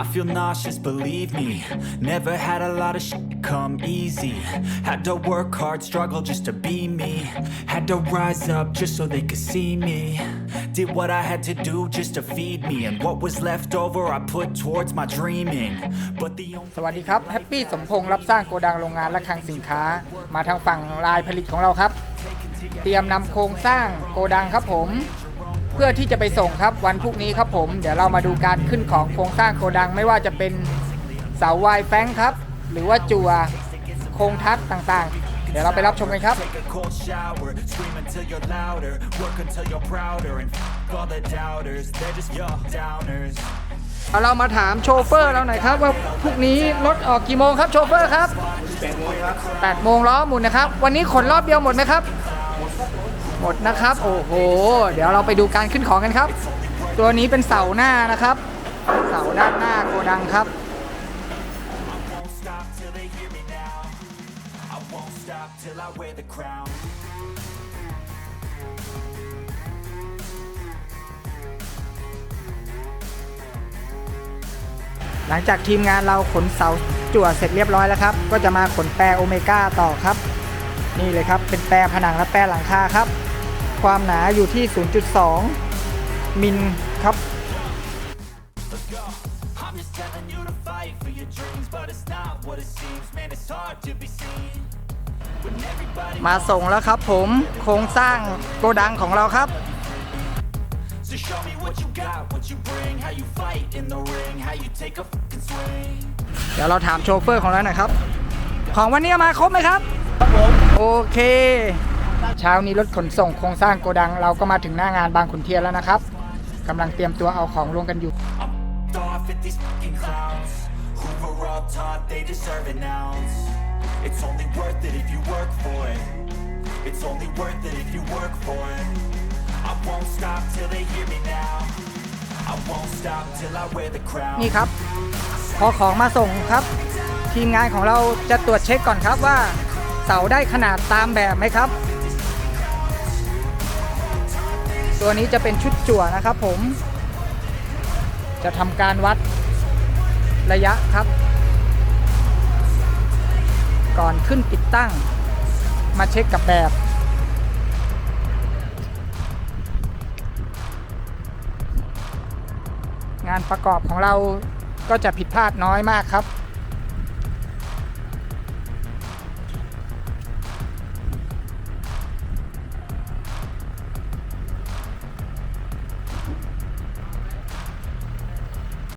I feel nauseous, believe me. Never had a lot of shit come easy. Had to work hard, struggle just to be me. Had to rise up just so they could see me. Did what I had to do just to feed me. And what was left over, I put towards my dreaming. But the only สวัสดีครับแฮปปี้สมพงษ์รับสร้างโกดังโรงงานและคลังสินค้า มาทางฝั่งรายผลิตของเราครับ เตรียมนำโครงสร้างโกดังครับผม พื่อที่จะไปส่งครับวันพรุ่งนี้ครับผม เดี๋ยวเรามาดูการขึ้นของโครงสร้างโกดังไม่ว่าจะเป็นเสาวายแฟงครับ หรือว่าจัวโครงทัดต่างๆ เดี๋ยวเราไปรับชมกันครับ take a cold shower. Scream until you're louder. Work until you're prouder. And f- all the doubters, they're just your downers. เอาเรามาถามโชเฟอร์เราหน่อยครับ ว่าพรุ่งนี้รถออกกี่โมงครับโชเฟอร์ครับ8โมงล้อหมุนนะครับ วันนี้ขนรอบเดียวหมดไหมครับ หมดนะครับ โอ้โห เดี๋ยวเราไปดูการขึ้นของกันครับ ตัวนี้เป็นเสาหน้านะครับ เสาด้านหน้าโกดังครับ หลังจากทีมงานเราขนเสาจั่วเสร็จเรียบร้อยแล้วครับ ก็จะมาขนแปรโอเมก้าต่อครับ นี่เลยครับ เป็นแปรผนังและแปรหลังคาครับ ความหนาอยู่ที่ 0.2 มิลครับ I'm just telling you to fight for your dreams, but it's not what it seems. Man, it's hard to be seen. When everybody มาส่งแล้วครับผมโครงสร้างโกดังของเราครับ So show me what you got, what you bring, how you fight in the ring, how you take a fucking swing. เดี๋ยวเราถามโชเฟอร์ของเราหน่อยครับ ของวันนี้เอามาครบไหมครับโอเค เช้านี้รถขนส่งโครงสร้างโกดัง เราก็มาถึงหน้างานบางขุนเทียนแล้วนะครับกำลังเตรียมตัวเอาของลงกันอยู่นี่ครับ พอของมาส่งครับ ทีมงานของเราจะตรวจเช็คก่อนครับว่าเสาได้ขนาดตามแบบไหมครับ ตัวนี้จะเป็นชุดจั่วนะครับผม จะทำการวัดระยะครับ ก่อนขึ้นติดตั้ง มาเช็คกับแบบงานประกอบของเราก็จะผิดพลาดน้อยมากครับ